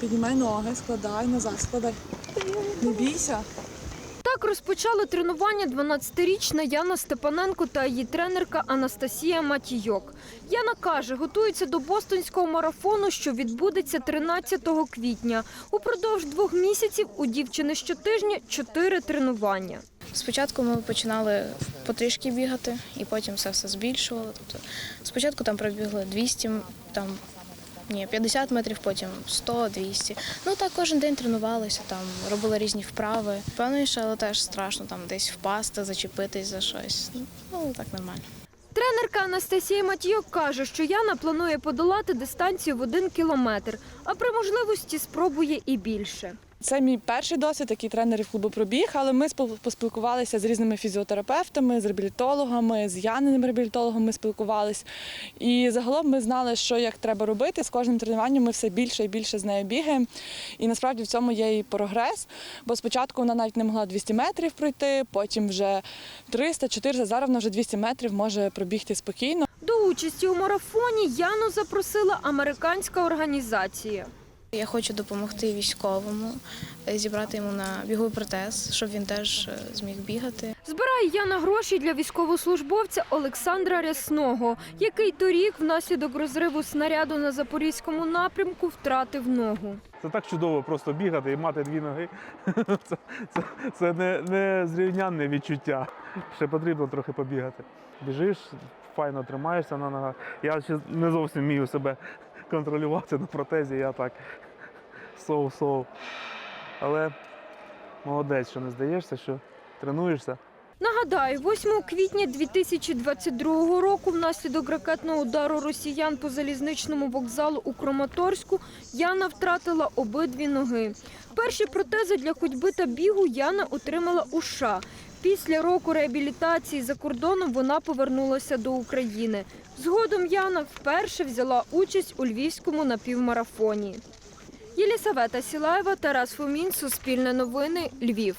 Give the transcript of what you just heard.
Піднімай ноги, складай, назад складай. Не бійся. Так розпочали тренування 12-річна Яна Степаненко та її тренерка Анастасія Матійок. Яна каже, готується до бостонського марафону, що відбудеться 13 квітня. Упродовж двох місяців у дівчини щотижня чотири тренування. Спочатку ми починали потрішки бігати, і потім все все збільшували. Тобто спочатку там пробігли 200, там ні, 50 метрів, потім 100, 200. Ну так кожен день тренувалися, там робили різні вправи. Впевненіше, але теж страшно там десь впасти, зачепитись за щось. Ну так нормально. Тренерка Анастасія Матійок каже, що Яна планує подолати дистанцію в один кілометр, а при можливості спробує і більше. Це мій перший досвід, який тренерів клубу пробіг, але ми поспілкувалися з різними фізіотерапевтами, з реабілітологами, з Яниним реабілітологом ми спілкувалися. І загалом ми знали, що як треба робити. З кожним тренуванням ми все більше і більше з нею бігаємо. І насправді в цьому є і прогрес. Бо спочатку вона навіть не могла 200 метрів пройти, потім вже 300, 400, зараз вона вже 200 метрів може пробігти спокійно. До участі у марафоні Яну запросила американська організація. Я хочу допомогти військовому, е, зібрати йому на біговий протез, щоб він теж е, зміг бігати. Збирає Яна гроші для військовослужбовця Олександра Рясного, який торік внаслідок розриву снаряду на запорізькому напрямку втратив ногу. Це так чудово просто бігати і мати дві ноги. Це, це, це не, не зрівнянне відчуття. Ще потрібно трохи побігати. Біжиш, файно тримаєшся на ногах. Я ще не зовсім вмію себе контролювати на протезі, я так соу-соу. Але молодець, що не здаєшся, що тренуєшся. Нагадаю, 8 квітня 2022 року внаслідок ракетного удару росіян по залізничному вокзалу у Краматорську Яна втратила обидві ноги. Перші протези для ходьби та бігу Яна отримала у США. Після року реабілітації за кордоном вона повернулася до України. Згодом Яна вперше взяла участь у львівському напівмарафоні. Єлісавета Сілаєва, Тарас Фомін, Суспільне новини, Львів.